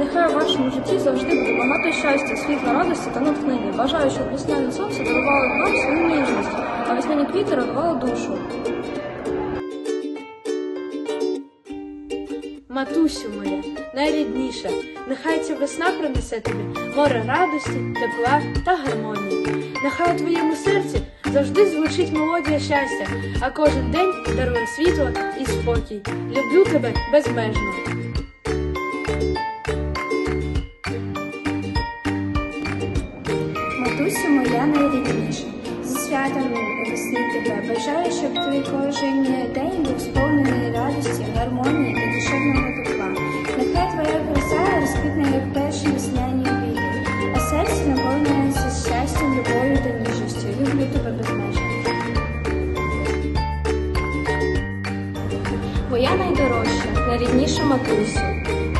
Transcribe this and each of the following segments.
Нехай у вашому житті завжди буде багато щастя, світла, радості та натхнення. Бажаю, щоб весняне сонце дарувало вам свою ніжність, а весняні квіти радували душу. Матусю моя, найрідніша, нехай ця весна принесе тобі море радості, тепла та гармонії. Нехай у твоєму серці завжди звучить мелодія щастя, а кожен день дарує світло і спокій. Люблю тебе безмежно. Матусю моя найрідніша, зі святом весни тебе. Бажаю, щоб твій кожен день був сповнений радості, гармонії та душевного тепла. Нехай твоя краса розквітне, як перші весняні квіти, а серце наповнюється щастям, любов'ю та ніжністю. Люблю тебе безмежно. Моя найдорожча, найрідніша матусю.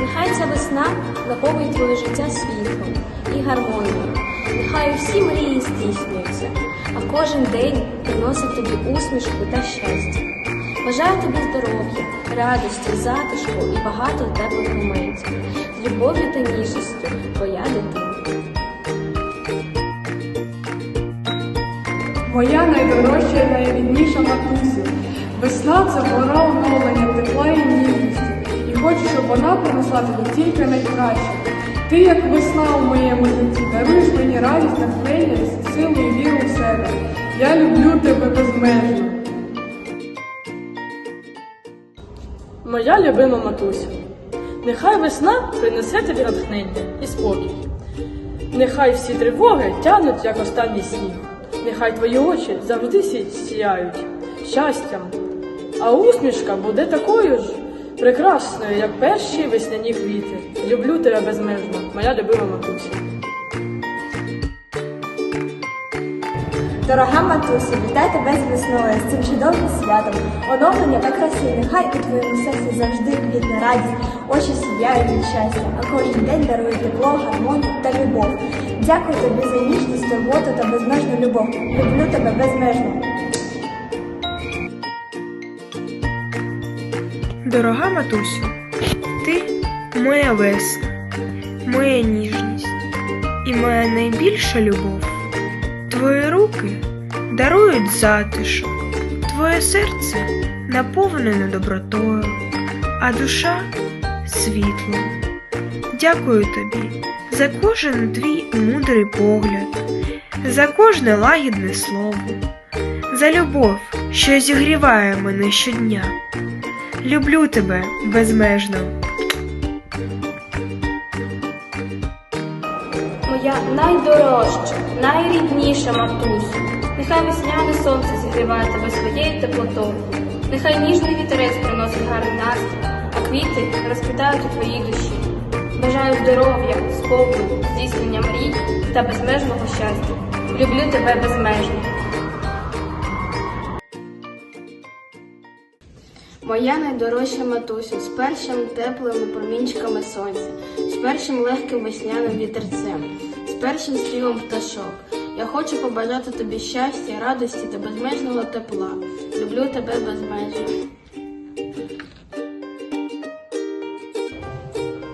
Нехай ця весна наповнить твоє життя світлом і гармонією. Нехай усі мрії здійснюються, а кожен день приносить тобі усмішку та щастя. Бажаю тобі здоров'я, радості, затишку і багато теплих моментів. З любов'ю та ніжністю твоя дитина. Моя найдорожча і найрідніша матусю. Весна це пора оновлення тепла і ніжності. Хочу, щоб вона принесла тобі тільки найкраще. Ти, як весна у моєму житті, даруєш мені радість, натхнення, силу і віру в себе. Я люблю тебе безмежно. Моя любима матуся, нехай весна принесе тобі натхнення і спокій. Нехай всі тривоги тянуть, як останній сніг. Нехай твої очі завжди сіяють щастям, а усмішка буде такою ж прекрасною, як перші весняні квіти. Люблю тебе безмежно, моя любима матуся. Дорога матусю, вітаю тебе з весною, з цим чудовим святом. Оновлення та краси, нехай у твоєму серці завжди квітне радість, очі сіяють від щастя, а кожен день дарує тепло, гармонію та любов. Дякую тобі за ніжність, турботу та безмежну любов. Люблю тебе безмежно. Дорога матусю, ти моя весна, моя ніжність і моя найбільша любов. Твої руки дарують затишок, твоє серце наповнене добротою, а душа світлом. Дякую тобі за кожен твій мудрий погляд, за кожне лагідне слово, за любов, що зігріває мене щодня. Люблю тебе безмежно. Моя найдорожча, найрідніша матусю. Нехай весняне сонце зігріває тебе своєю теплотою. Нехай ніжний вітерець приносить гарний настрій, а квіти розквітають у твоїй душі. Бажаю здоров'я, спокою, здійснення мрій та безмежного щастя. Люблю тебе безмежно. Моя найдорожча матуся з першими теплими промінчиками сонця, з першим легким весняним вітерцем, з першим співом пташок. Я хочу побажати тобі щастя, радості та безмежного тепла. Люблю тебе безмежно.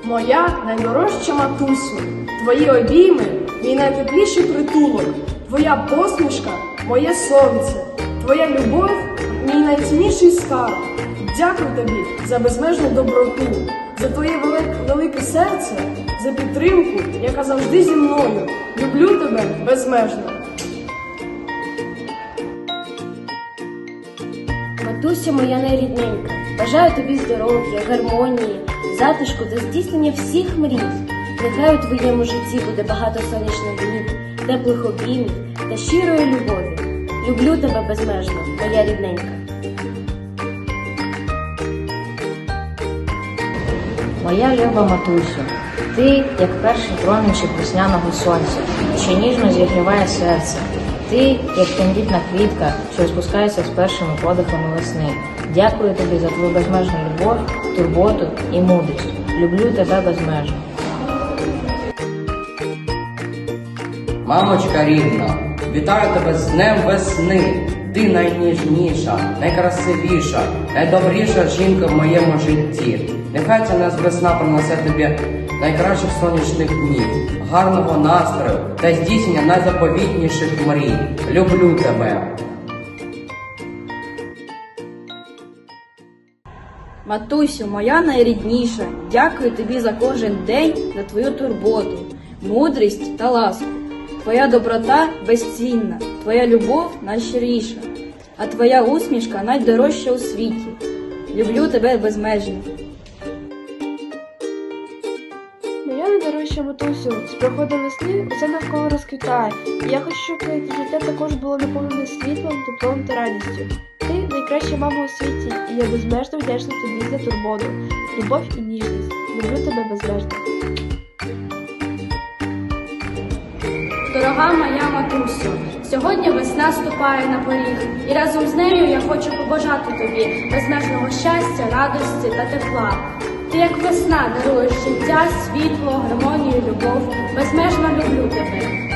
Моя найдорожча матусю, твої обійми, мій найтепліший притулок, твоя посмішка, моє сонце, твоя любов, мій найцінніший скарб. Дякую тобі за безмежну доброту, за твоє велике серце, за підтримку, яка завжди зі мною. Люблю тебе безмежно. Матуся моя найрідненька, бажаю тобі здоров'я, гармонії, затишку та здійснення всіх мрій. Нехай у твоєму житті буде багато сонячних днів, теплих обіймів та щирої любові. Люблю тебе безмежно, моя рідненька. Моя люба матусю, ти, як перший промінчик весняного сонця, що ніжно зігріває серце. Ти, як тендітна квітка, що спускається з першими подихами весни. Дякую тобі за твою безмежну любов, турботу і мудрість. Люблю тебе безмежно. Мамочка рідна, вітаю тебе з Днем весни. Ти найніжніша, найкрасивіша, найдобріша жінка в моєму житті. Нехай ця нас весна принесе тобі найкращих сонячних днів, гарного настрою та здійснення найзаповітніших мрій. Люблю тебе. Матусю, моя найрідніша, дякую тобі за кожен день, за твою турботу, мудрість та ласку. Твоя доброта безцінна, твоя любов найщиріша, а твоя усмішка найдорожча у світі. Люблю тебе безмежно. Матусю, з приходом весни усе навколо розквітає. І я хочу, щоб твоє життя також було наповнене світлом, теплом та радістю. Ти найкраща мама у світі, і я безмежно вдячна тобі за турботу, любов і ніжність. Люблю тебе безмежно. Дорога моя матусю, сьогодні весна ступає на поріг, і разом з нею я хочу побажати тобі безмежного щастя, радості та тепла. Ти як весна даруєш життя, світло, гармонію, любов. Безмежно люблю тебе.